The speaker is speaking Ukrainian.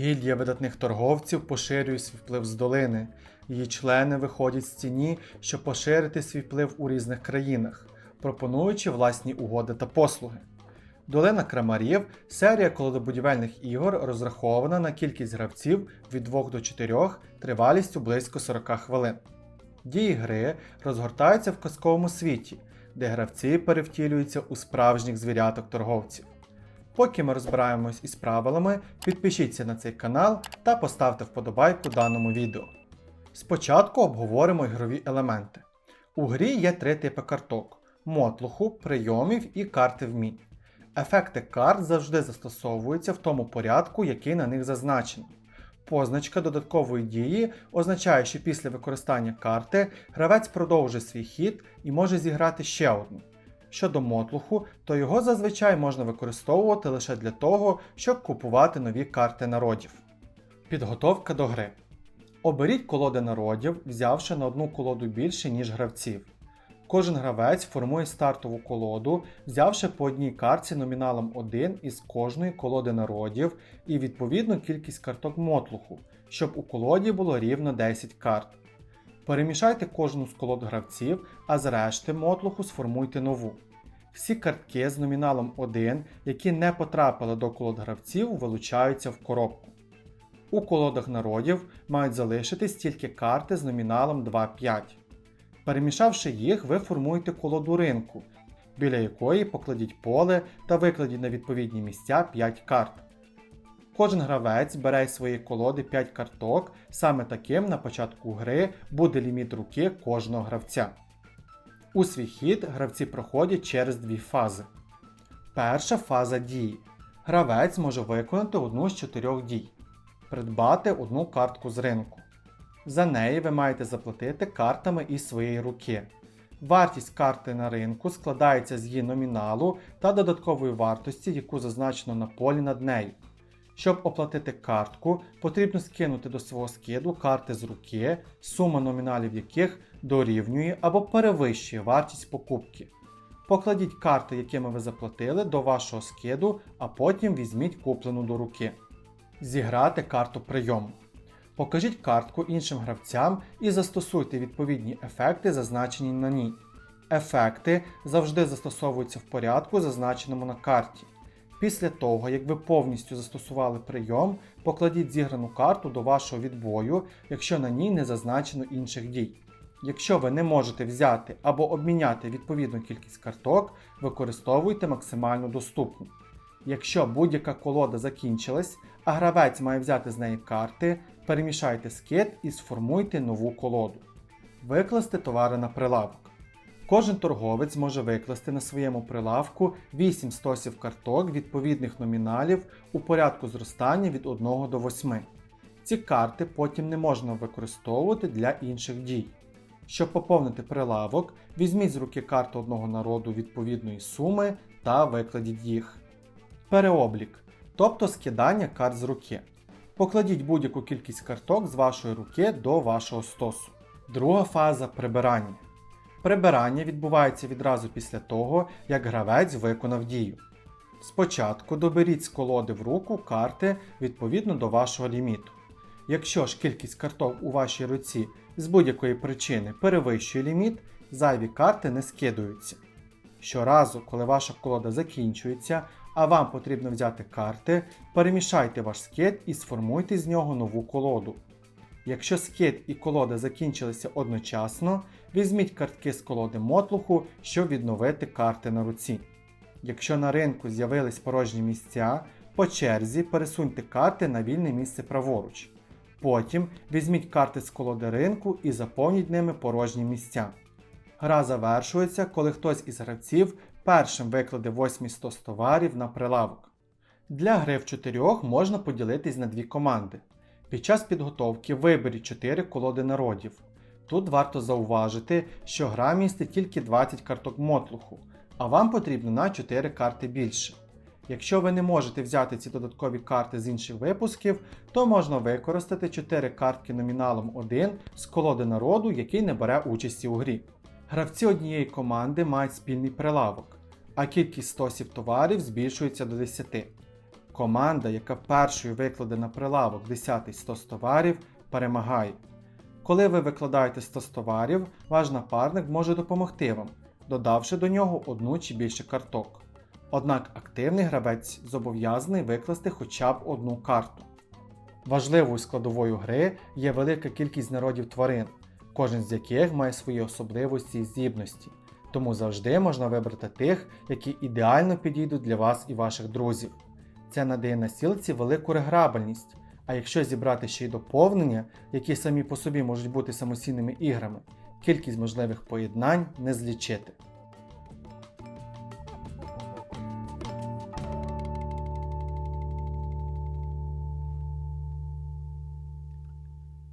Гільдія видатних торговців поширює свій вплив з долини. Її члени виходять з тіні, щоб поширити свій вплив у різних країнах, пропонуючи власні угоди та послуги. Долина Крамарів серія колодобудівельних ігор розрахована на кількість гравців від 2 до 4 тривалістю близько 40 хвилин. Дії гри розгортаються в казковому світі, де гравці перевтілюються у справжніх звіряток торговців. Поки ми розбираємось із правилами, підпишіться на цей канал та поставте вподобайку даному відео. Спочатку обговоримо ігрові елементи. У грі є три типи карток: мотлуху, прийомів і карти вмінь. Ефекти карт завжди застосовуються в тому порядку, який на них зазначено. Позначка додаткової дії означає, що після використання карти гравець продовжує свій хід і може зіграти ще одну. Щодо мотлуху, то його зазвичай можна використовувати лише для того, щоб купувати нові карти народів. Підготовка до гри. Оберіть колоди народів, взявши на одну колоду більше, ніж гравців. Кожен гравець формує стартову колоду, взявши по одній картці номіналом 1 із кожної колоди народів і відповідну кількість карток мотлуху, щоб у колоді було рівно 10 карт. Перемішайте кожну з колод гравців, а з решти мотлуху сформуйте нову. Всі картки з номіналом 1, які не потрапили до колод гравців, вилучаються в коробку. У колодах народів мають залишитись тільки карти з номіналом 2-5. Перемішавши їх, ви формуєте колоду ринку, біля якої покладіть поле та викладіть на відповідні місця 5 карт. Кожен гравець бере з своєї колоди 5 карток, саме таким на початку гри буде ліміт руки кожного гравця. У свій хід гравці проходять через дві фази. Перша фаза дії. Гравець може виконати одну з чотирьох дій. Придбати одну картку з ринку. За неї ви маєте заплатити картами із своєї руки. Вартість карти на ринку складається з її номіналу та додаткової вартості, яку зазначено на полі над нею. Щоб оплатити картку, потрібно скинути до свого скиду карти з руки, сума номіналів яких дорівнює або перевищує вартість покупки. Покладіть карти, якими ви заплатили, до вашого скиду, а потім візьміть куплену до руки. Зіграти карту прийому. Покажіть картку іншим гравцям і застосуйте відповідні ефекти, зазначені на ній. Ефекти завжди застосовуються в порядку, зазначеному на карті. Після того, як ви повністю застосували прийом, покладіть зіграну карту до вашого відбою, якщо на ній не зазначено інших дій. Якщо ви не можете взяти або обміняти відповідну кількість карток, використовуйте максимально доступну. Якщо будь-яка колода закінчилась, а гравець має взяти з неї карти, перемішайте скид і сформуйте нову колоду. Викласти товари на прилавок. Кожен торговець може викласти на своєму прилавку 8 стосів карток відповідних номіналів у порядку зростання від 1 до 8. Ці карти потім не можна використовувати для інших дій. Щоб поповнити прилавок, візьміть з руки карту одного народу відповідної суми та викладіть їх. Переоблік, тобто скидання карт з руки. Покладіть будь-яку кількість карток з вашої руки до вашого стосу. Друга фаза прибирання. Прибирання відбувається відразу після того, як гравець виконав дію. Спочатку доберіть з колоди в руку карти відповідно до вашого ліміту. Якщо ж кількість карток у вашій руці з будь-якої причини перевищує ліміт, зайві карти не скидуються. Щоразу, коли ваша колода закінчується, а вам потрібно взяти карти, перемішайте ваш скид і сформуйте з нього нову колоду. Якщо скид і колода закінчилися одночасно, візьміть картки з колоди мотлуху, щоб відновити карти на руці. Якщо на ринку з'явились порожні місця, по черзі пересуньте карти на вільне місце праворуч. Потім візьміть карти з колоди ринку і заповніть ними порожні місця. Гра завершується, коли хтось із гравців першим викладе 8 стос товарів на прилавок. Для гри в чотирьох можна поділитись на дві команди. Під час підготовки виберіть 4 колоди народів. Тут варто зауважити, що гра містить тільки 20 карток мотлуху, а вам потрібно на 4 карти більше. Якщо ви не можете взяти ці додаткові карти з інших випусків, то можна використати 4 картки номіналом 1 з колоди народу, який не бере участі у грі. Гравці однієї команди мають спільний прилавок, а кількість стосів товарів збільшується до 10. Команда, яка першою викладе на прилавок 10 100 товарів, перемагає. Коли ви викладаєте 100 товарів, ваш напарник може допомогти вам, додавши до нього одну чи більше карток. Однак активний гравець зобов'язаний викласти хоча б одну карту. Важливою складовою гри є велика кількість народів тварин, кожен з яких має свої особливості і здібності, тому завжди можна вибрати тих, які ідеально підійдуть для вас і ваших друзів. Це надає настілці велику реграбельність, а якщо зібрати ще й доповнення, які самі по собі можуть бути самостійними іграми, кількість можливих поєднань не злічити.